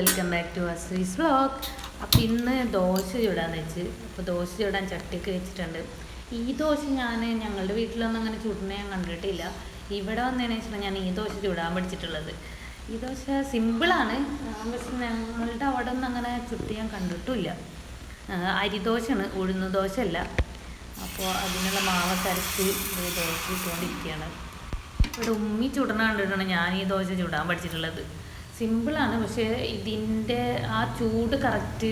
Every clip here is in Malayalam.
Welcome back to Asrees vlog അപ്പോൾ ഇന്ന് ദോശ ചൂടാന്ന് വെച്ച് അപ്പോൾ ദോശ ചൂടാൻ ചട്ടിക്ക് വെച്ചിട്ടുണ്ട്. ഈ ദോശ ഞാൻ ഞങ്ങളുടെ വീട്ടിലൊന്നും അങ്ങനെ ചുടുന്ന ഞാൻ കണ്ടിട്ടില്ല. ഇവിടെ വന്നതിന് ശേഷം ഞാൻ ഈ ദോശ ചൂടാൻ പഠിച്ചിട്ടുള്ളത്. ഈ ദോശ സിമ്പിളാണ് പക്ഷെ ഞങ്ങളുടെ അവിടെ ഒന്നും അങ്ങനെ ചുട്ട് ഞാൻ കണ്ടിട്ടില്ല. അരിദോശയാണ് ഉഴുന്ന ദോശ അല്ല അപ്പോൾ അതിനുള്ള മാവ് തരച്ച് ദോശ ഇട്ടുകൊണ്ടിരിക്കുകയാണ് ഇവിടെ ഉമ്മി ചുടണ കണ്ടിട്ടാണ് ഞാൻ ഈ ദോശ ചുടാൻ പഠിച്ചിട്ടുള്ളത്. സിമ്പിളാണ്. പക്ഷേ ഇതിന്റെ ആ ചൂട് കറക്റ്റ്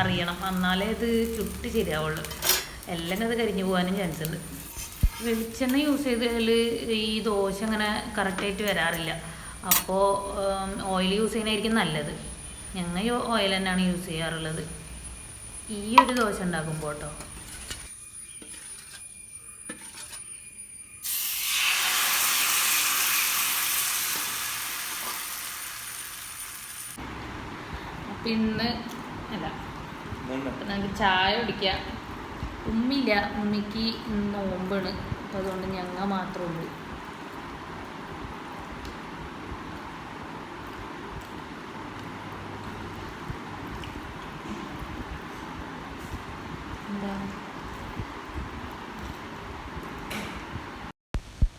അറിയണം. എന്നാലേ ഇത് ചുട്ട് ശരിയാവുള്ളൂ. എല്ലാം അത് കരിഞ്ഞു പോകാനും ചാൻസ് ഉണ്ട്. വെളിച്ചെണ്ണ യൂസ് ചെയ്താൽ ഈ ദോശ അങ്ങനെ കറക്റ്റായിട്ട് വരാറില്ല. അപ്പോൾ ഓയിൽ യൂസ് ചെയ്യുന്നതായിരിക്കും നല്ലത്. ഞങ്ങൾ ഓയിൽ തന്നെയാണ് യൂസ് ചെയ്യാറുള്ളത്. ഈ ഒരു ദോശ ഉണ്ടാക്കുമ്പോൾ കേട്ടോ അപ്പം ഇന്ന് അല്ല. അപ്പം നമുക്ക് ചായ കുടിക്കാം. ഉമ്മില്ല. ഉമ്മിക്ക് നോമ്പാണ്. അപ്പം അതുകൊണ്ട് ഞങ്ങൾ മാത്രമേ ഉള്ളൂ. എന്താ?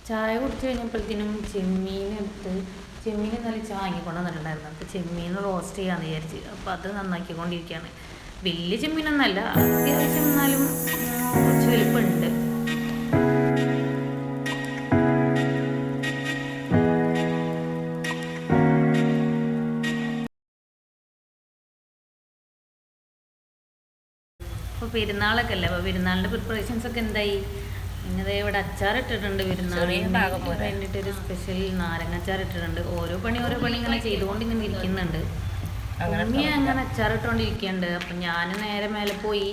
ചായ കുടിച്ച് കഴിഞ്ഞപ്പോഴത്തേനും ചെമ്മീൻ എടുത്ത് ചെമ്മീൻ എന്നാലും വാങ്ങിക്കൊണ്ട് വന്നിട്ടുണ്ടായിരുന്നു. അപ്പോൾ ചെമ്മീൻ റോസ്റ്റ് ചെയ്യാമെന്ന് വിചാരിച്ച്. അപ്പോൾ അത് നന്നാക്കി കൊണ്ടിരിക്കുകയാണ് വലിയ ചെമ്മീനൊന്നല്ല. അത്യാവശ്യം എന്നാലും കുറച്ച് വലിപ്പമുണ്ട്. അപ്പോൾ പെരുന്നാളൊക്കെ അല്ലേ? അപ്പോൾ പെരുന്നാളിന്റെ പ്രിപ്പറേഷൻസ് ഒക്കെ എന്തായി? ഇങ്ങനെ ഇവിടെ അച്ചാർ ഇട്ടിട്ടുണ്ട് പെരുന്നാളിന് വേണ്ടിയിട്ട് ഒരു സ്പെഷ്യൽ നാരങ്ങ അച്ചാർ ഇട്ടിട്ടുണ്ട്. ഓരോ പണി ഓരോ പണി ഇങ്ങനെ ചെയ്തുകൊണ്ട് ഇങ്ങനെ ഇരിക്കുന്നുണ്ട് ഉമ്മി അങ്ങനെ അച്ചാർ ഇട്ടുകൊണ്ടിരിക്കുന്നുണ്ട് അപ്പം ഞാൻ നേരെ മേലെ പോയി.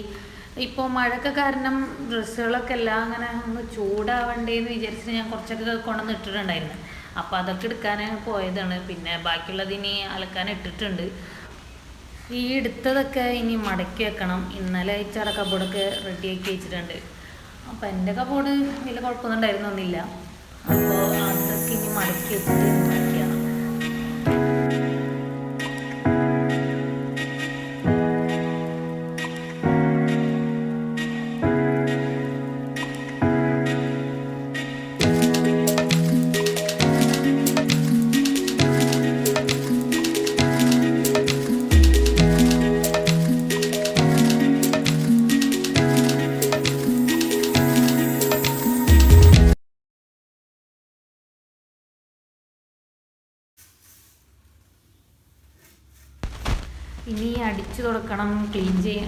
ഇപ്പോൾ മഴയൊക്കെ കാരണം ഡ്രസ്സുകളൊക്കെ എല്ലാം അങ്ങനെ ഒന്ന് ചൂടാവണ്ടേന്ന് വിചാരിച്ചിട്ട് ഞാൻ കുറച്ചൊക്കെ കൊണ്ടുവന്ന് ഇട്ടിട്ടുണ്ടായിരുന്നു. അപ്പോൾ അതൊക്കെ എടുക്കാൻ പോയതാണ്. പിന്നെ ബാക്കിയുള്ളതിനി അലക്കാൻ ഇട്ടിട്ടുണ്ട്. ഈ എടുത്തതൊക്കെ ഇനി മടക്കി വെക്കണം. ഇന്നലെ ചടക്കബോർഡൊക്കെ കബോർഡൊക്കെ റെഡിയാക്കി വെച്ചിട്ടുണ്ട്. അപ്പം എന്റെ കബോർഡ് വലിയ കുഴപ്പമൊന്നും ഉണ്ടായിരുന്നൊന്നുമില്ല. അപ്പോൾ അതൊക്കെ ഇനി മടക്കി വെച്ചിട്ട് തുടക്കണം ക്ലീൻ ചെയ്യണം.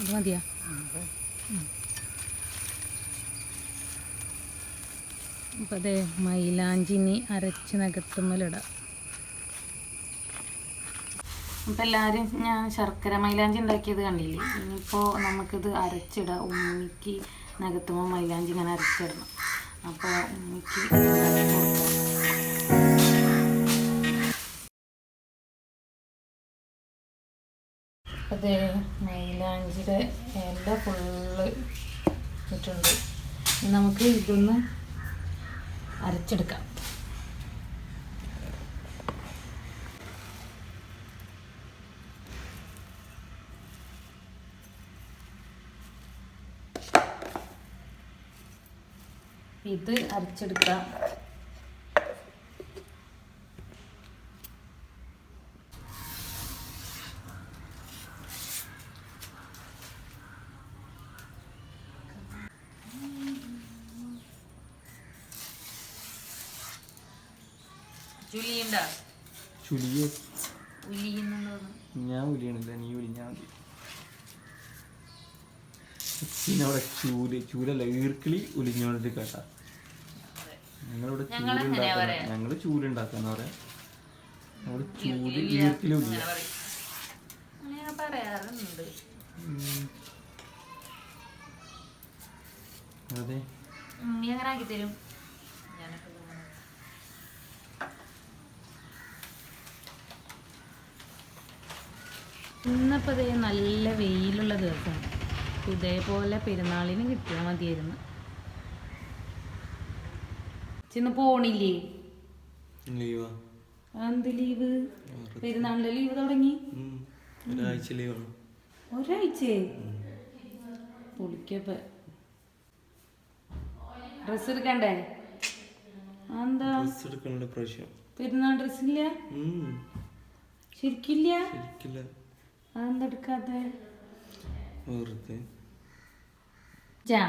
അത് മതിയാ. അപ്പം അതെ മൈലാഞ്ചിനി അരച്ച് നകത്തുമ്മലിടാം അപ്പം എല്ലാവരും ഞാൻ ശർക്കര മൈലാഞ്ചി ഉണ്ടാക്കിയത് കണ്ടില്ലേ? ഇനിയിപ്പോൾ നമുക്കിത് അരച്ചിടാം. ഉമ്മിക്ക് നകത്തുമ്പോൾ മൈലാഞ്ചി ഇങ്ങനെ അരച്ചിടണം. അപ്പോൾ ഉമ്മിക്ക് അതെ മൈലാഞ്ചിയുടെ ഇല ഫുള്ള് ഇട്ടിട്ടുണ്ട്. നമുക്ക് ഇതൊന്ന് അരച്ചെടുക്കാം. ഇത് അരച്ചെടുക്കാം. ഞാൻ ഉലിയണില്ല നീ ഉലിഞ്ഞാ മതി. പിന്നെ അവിടെ ചൂൽ ചൂലല്ല ഈർക്കിളി ഉലിഞ്ഞോണ്ട് കേട്ടാ. ഞങ്ങളിവിടെ ചൂലുണ്ടാക്കാൻ ഞങ്ങൾ ചൂലുണ്ടാക്കാന്ന് പറയാം. നമ്മൾ ചൂൽ. ഈർക്കിളി ഉലിയ. അതെ. അങ്ങനെ ആക്കി തരും ഞാനൊക്കെ ഇങ്ങനെ. ഇന്നിപ്പോൾ ഇതേ നല്ല വെയിലുള്ള ദിവസമാണ്. ഇതേപോലെ പെരുന്നാളിന് കിട്ടിയാൽ മതിയായിരുന്നു. ചെന്ന് പോണില്ലേ? എന്ത് ലീവ്? പെരുന്നാളിന്റെ ലീവ് തുടങ്ങി? ഒരാഴ്ച ലീവാണ്. ഒരാഴ്ചയെ പൊളിക്കപ്പ. ഡ്രസ് എടുക്കണ്ടേ? എന്താ? ഡ്രസ് പെരുന്നാൾ ഡ്രസ്സില്ല? ഉം. ശരിക്കില്ല? ശരിക്കില്ല. വെറുതെ. ജാ.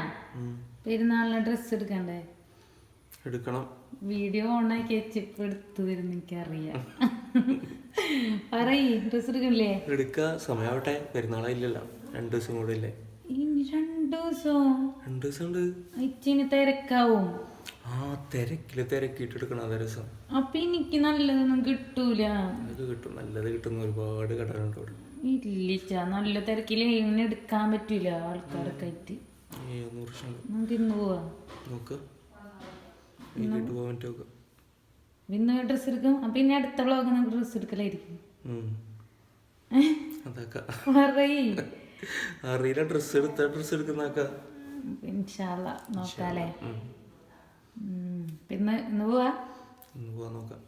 പെരുന്നാളിന് ഡ്രസ്സ് എടുക്കണ്ടേ? എടുക്കണം. വീഡിയോ ഓണാക്കി വെച്ചിപ്പ് എടുത്തു തരുന്ന എനിക്കറിയാം. പറയ് ഡ്രസ് എടുക്കണില്ലേ? എടുക്ക സമയാവട്ടെ. പെരുന്നാളായില്ലല്ലോ. രണ്ടു ദിവസം കൂടെ ഇല്ലേ രണ്ടു ദിവസം. രണ്ടു ദിവസം ഉണ്ട്. ഇച്ചിന് തിരക്കാവും. ആ തിരക്കിൽ തിരക്കിട്ട് എടുക്കണം അതേ രസം അപ്പൊ എനിക്ക് നല്ലതൊന്നും കിട്ടൂല. അതൊക്കെ കിട്ടും. നല്ലത് കിട്ടുന്ന ഒരുപാട് കടകളുണ്ട് ഇല്ലിച്ച നല്ല തിരക്കിൽ ഇങ്ങനെ എടുക്കാൻ പറ്റൂല ആൾക്കാരൊക്കെ ആയിട്ട്. ഒന്ന് നമുക്ക് ഇന്ന് പോവാ. നോക്ക. വീട്ടിട്ട് ഇന്ന് ഡ്രസ്സ് എടുക്കും. അപ്പൊ ഇനി അടുത്ത വ്ളോഗ് നമുക്ക് ഡ്രസ്സ് എടുക്കലായിരിക്കും. അറിയില്ല ഡ്രസ്സ് എടുത്ത നോക്കാല്ലേ? ഉം. പിന്നെ ഇന്ന് പോവാ? നോക്കാം.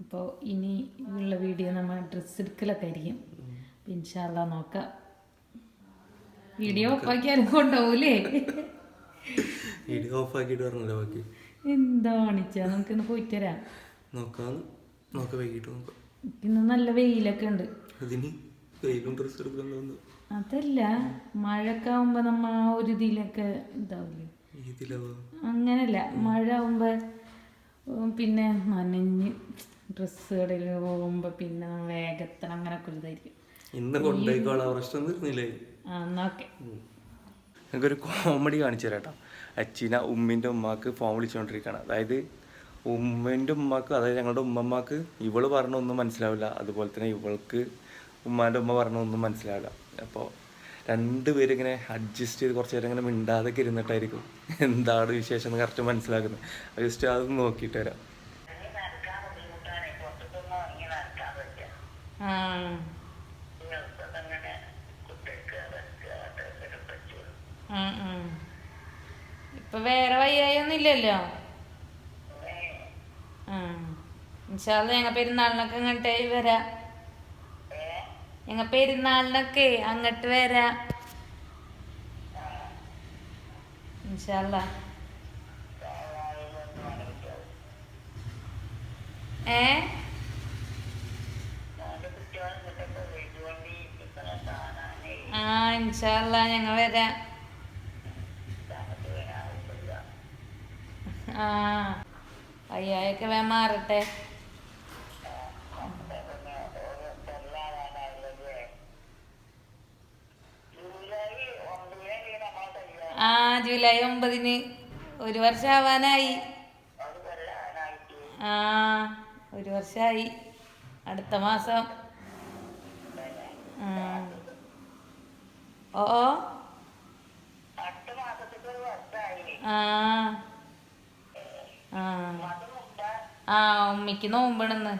അപ്പോൾ ഇനി ഉള്ള വീഡിയോ നമ്മൾ ഡ്രസ്സ് എടുക്കലൊക്കെ ആയിരിക്കും. ഇൻഷാല്ല നോക്കാം. വീഡിയോ ഒപ്പാക്കിയാലും കൊണ്ടുപോകൂലേ? വീഡിയോ ഓഫ് ആക്കിയിട്ട് പറഞ്ഞല്ലോ ബാക്കി. എന്താണിച്ചാ നമുക്കിന്ന് പോയിട്ട് വരാം. നോക്കാം. നോക്കാം വൈകിട്ട് നോക്കാം. ഇന്ന് നല്ല വെയിലൊക്കെ ഉണ്ട്. അതിന് വെയിലും ഡ്രസ്സ് എടുക്കാൻ തോന്നുന്നു. അതല്ല മഴയൊക്കെ ആവുമ്പോ നമ്മ ആ ഒരു ഇതിലൊക്കെ ഇതാവില്ലേ അങ്ങനല്ല മഴ ആവുമ്പോ പിന്നെ നനഞ്ഞ് ഡ്രസ്സ് കടയിൽ പോകുമ്പോ പിന്നെ വേഗത്തിന് അങ്ങനൊക്കെ ഒരു ഇതായിരിക്കും ഇന്ന് കൊണ്ടുപോയിക്കോളാം പ്രശ്നം തീർന്നില്ലേ ആ എന്നോക്കെ എനിക്കൊരു കോമഡി കാണിച്ചു തരാം അച്ഛന അച്ചീന ഉമ്മിന്റെ ഉമ്മാക്ക് ഫോൺ വിളിച്ചുകൊണ്ടിരിക്കുകയാണ് അതായത് ഉമ്മന്റെ ഉമ്മാക്ക് അതായത് ഞങ്ങളുടെ ഉമ്മമ്മക്ക് ഇവൾ പറഞ്ഞ ഒന്നും മനസ്സിലാവില്ല. അതുപോലെ തന്നെ ഇവൾക്ക് ഉമ്മാന്റെ ഉമ്മ പറഞ്ഞ ഒന്നും മനസ്സിലാവില്ല. അപ്പോൾ രണ്ടുപേരും ഇങ്ങനെ അഡ്ജസ്റ്റ് ചെയ്ത് കുറച്ച് നേരം ഇങ്ങനെ മിണ്ടാതൊക്കെ ഇരുന്നിട്ടായിരിക്കും. എന്താണ് വിശേഷം എന്ന് കറക്റ്റ് മനസ്സിലാക്കുന്നത്. ജസ്റ്റ് അതൊന്ന് നോക്കിയിട്ട് വരാം. ഇപ്പൊ വേറെ വയ്യായൊന്നും ഇല്ലല്ലോ? ഇൻഷാല്ല ഞങ്ങ പെരുന്നാളിനൊക്കെ അങ്ങോട്ടേ വരാ. ഞങ്ങ പെരുന്നാളിനൊക്കെ അങ്ങോട്ട് വരാ. ഇൻഷാല്ല ഏ? ആ ഇൻഷാല്ല ഞങ്ങ വരാം. ആ വയ്യായൊക്കെ വേ മാറട്ടെ. ആ ജൂലൈ ഒമ്പതിന് ഒരു വർഷം ആവാനായി ആ ഒരു വർഷമായി അടുത്ത മാസം. ആ. ഉമ്മിക്ക് നോമ്പണെന്ന്.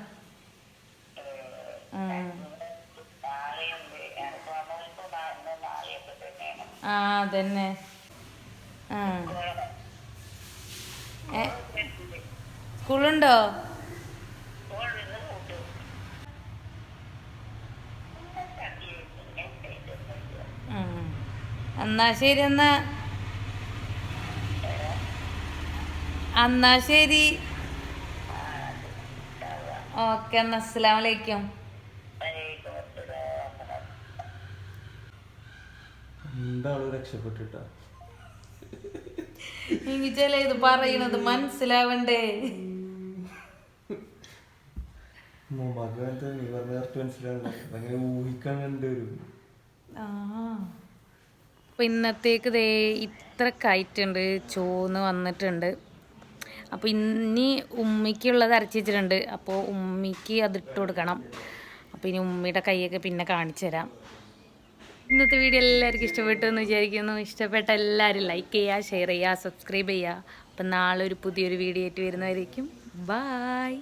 ആ. അതന്നെ. സ്കൂളുണ്ടോ? എന്നാ ശരി എന്നാ. എന്നാ ശരി. ഓക്കെ എന്നാ. അസ്സലാമു അലൈക്കും. എന്താളും രക്ഷപ്പെട്ടിട്ടാ? എനിക്ക് ചില ഇത് പറയണത്. മനസ്സിലാവണ്ടേ? ഇന്നത്തേക്ക് ദേ ഇത്ര കയറ്റുണ്ട്. ചോന്ന് വന്നിട്ടുണ്ട്. അപ്പോൾ ഇനി ഉമ്മിക്കുള്ളത് അരച്ച് വെച്ചിട്ടുണ്ട്. അപ്പോൾ ഉമ്മിക്ക് അത് ഇട്ട് കൊടുക്കണം. അപ്പോൾ ഇനി ഉമ്മിയുടെ കൈയൊക്കെ പിന്നെ കാണിച്ചു തരാം. ഇന്നത്തെ വീഡിയോ എല്ലാവർക്കും ഇഷ്ടപ്പെട്ടു എന്ന് വിചാരിക്കുന്നു. ഇഷ്ടപ്പെട്ട എല്ലാവരും ലൈക്ക് ചെയ്യുക ഷെയർ ചെയ്യുക സബ്സ്ക്രൈബ് ചെയ്യുക. അപ്പം നാളെ ഒരു പുതിയൊരു വീഡിയോ ആയിട്ട് വരുന്നതായിരിക്കും ബായ്